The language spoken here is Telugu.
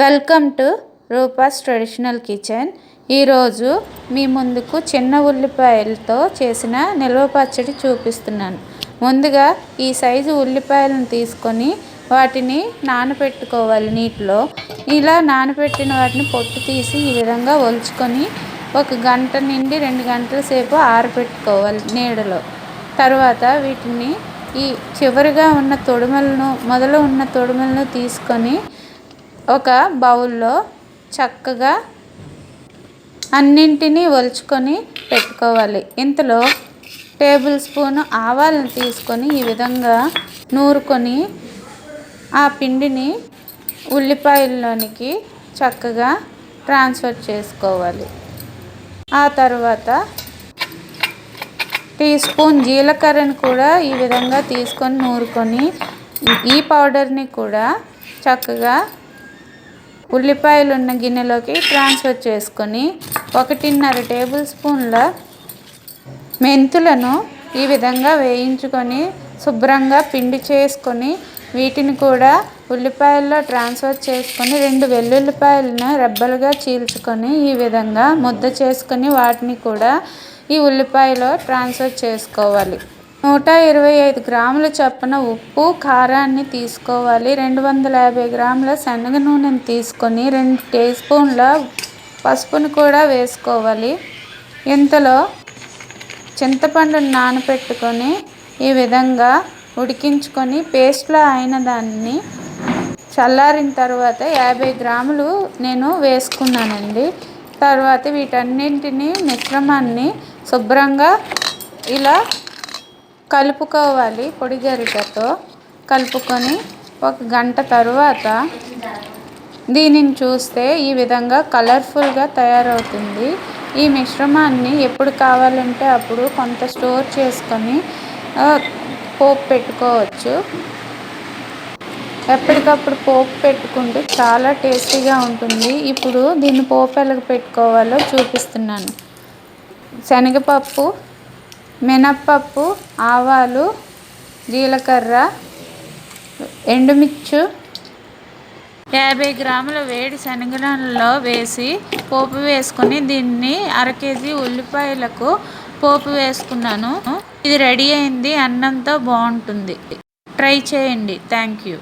Welcome to Roopa's traditional kitchen. ఈరోజు మీ ముందుకు చిన్న ఉల్లిపాయలతో చేసిన నిల్వ పచ్చడి చూపిస్తున్నాను. ముందుగా ఈ సైజు ఉల్లిపాయలను తీసుకొని వాటిని నానబెట్టుకోవాలి నీటిలో. ఇలా నానబెట్టిన వాటిని పొట్టు తీసి ఈ విధంగా ఒలుచుకొని ఒక గంట నుండి రెండు గంటల సేపు ఆరబెట్టుకోవాలి నీడలో. తర్వాత వీటిని ఈ చివరిగా ఉన్న తొడుమలను మొదలు ఉన్న తొడుమలను తీసుకొని ఒక బౌల్లో చక్కగా అన్నింటినీ ఒలుచుకొని పెట్టుకోవాలి. ఇంతలో టేబుల్ స్పూన్ ఆవాలను తీసుకొని ఈ విధంగా నూరుకొని ఆ పిండిని ఉల్లిపాయల్లోనికి చక్కగా ట్రాన్స్ఫర్ చేసుకోవాలి. ఆ తర్వాత టీ స్పూన్ జీలకర్రని కూడా ఈ విధంగా తీసుకొని నూరుకొని ఈ పౌడర్ని కూడా చక్కగా ఉల్లిపాయలు ఉన్న గిన్నెలోకి ట్రాన్స్ఫర్ చేసుకొని ఒకటిన్నర టేబుల్ స్పూన్ల మెంతులను ఈ విధంగా వేయించుకొని శుభ్రంగా పిండి చేసుకొని వీటిని కూడా ఉల్లిపాయల్లో ట్రాన్స్ఫర్ చేసుకొని రెండు వెల్లుల్లిపాయలను రెబ్బలుగా చీల్చుకొని ఈ విధంగా ముద్ద చేసుకొని వాటిని కూడా ఈ ఉల్లిపాయలో ట్రాన్స్ఫర్ చేసుకోవాలి. నూట ఇరవై ఐదు గ్రాముల చొప్పున ఉప్పు కారాన్ని తీసుకోవాలి. రెండు వందల యాభై గ్రాముల శనగ నూనెని తీసుకొని రెండు టీ స్పూన్ల పసుపును కూడా వేసుకోవాలి. ఇంతలో చింతపండును నానపెట్టుకొని ఈ విధంగా ఉడికించుకొని పేస్ట్లా అయిన దాన్ని చల్లారిన తర్వాత యాభై గ్రాములు నేను వేసుకున్నానండి. తర్వాత వీటన్నింటినీ మిశ్రమాన్ని శుభ్రంగా ఇలా కలుపుకోవాలి పొడి గరిటతో కలుపుకొని ఒక గంట తరువాత దీనిని చూస్తే ఈ విధంగా కలర్ఫుల్గా తయారవుతుంది. ఈ మిశ్రమాన్ని ఎప్పుడు కావాలంటే అప్పుడు కొంత స్టోర్ చేసుకొని పోపు పెట్టుకోవచ్చు. ఎప్పటికప్పుడు పోపు పెట్టుకుంటే చాలా టేస్టీగా ఉంటుంది. ఇప్పుడు దీన్ని పోపు ఎలా పెట్టుకోవాలో చూపిస్తున్నాను. శనగపప్పు మినప్పప్పు ఆవాలు జీలకర్ర ఎండుమిర్చు యాభై గ్రాముల వేడి శనగలలో వేసి పోపు వేసుకొని దీన్ని అర కేజీ ఉల్లిపాయలకు పోపు వేసుకున్నాను. ఇది రెడీ అయింది అన్నంతో బాగుంటుంది. ట్రై చేయండి. Thank you.